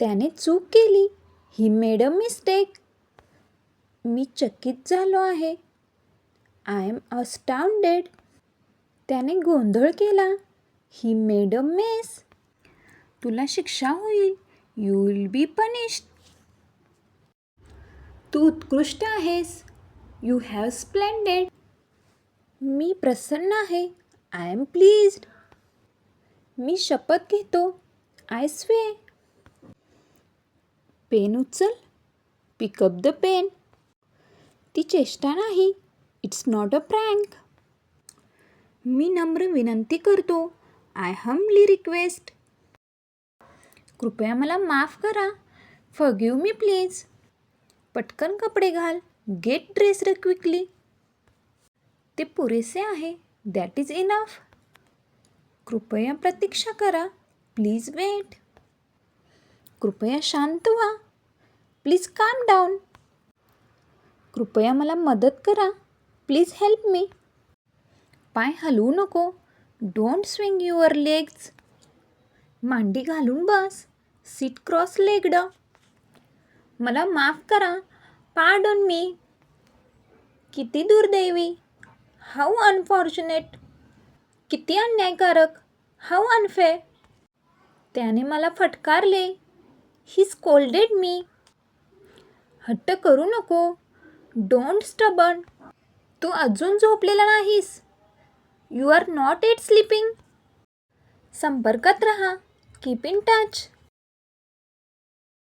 त्याने चूक केली. ही मेड अ मिस्टेक मी चकित झालो आहे. आय एम अस्टाउंडेड त्याने गोंधळ केला. ही मेड अ मेस तुला शिक्षा होईल. यू विल बी पनिश्ड तू उत्कृष्ट आहेस. यू हॅव स्प्लेंडेड मी प्रसन्न आहे. आय एम प्लीज्ड मी शपथ घेतो. आय स्वे पेन उचल. पिकअप द पेन ती चेष्टा नाही. इट्स नॉट अ प्रँक मी नम्र विनंती करतो. आय हम्बली रिक्वेस्ट कृपया मला माफ करा. फगिव मी प्लीज पटकन कपडे घाल. गेट ड्रेस क्विकली ते पुरेसे आहे. दॅट इज इनफ कृपया प्रतीक्षा करा. प्लीज वेट कृपया शांत व्हा. प्लीज काम डाऊन कृपया मला मदत करा. प्लीज हेल्प मी पाय हलवू नको. डोंट स्विंग युअर लेग्स मांडी घालून बस. सीट क्रॉस लेगड मला माफ करा. पार्डन मी किती दुर्दैवी. हाऊ अनफॉर्च्युनेट किती अन्यायकारक. हाऊ अनफेअर त्याने मला फटकारले. ही स्कोल्डेड मी हट्ट करू नको. डोंट स्टबन तू अजून झोपलेला नाहीस. You are not at sleeping संपर्कात रहा. Keep in touch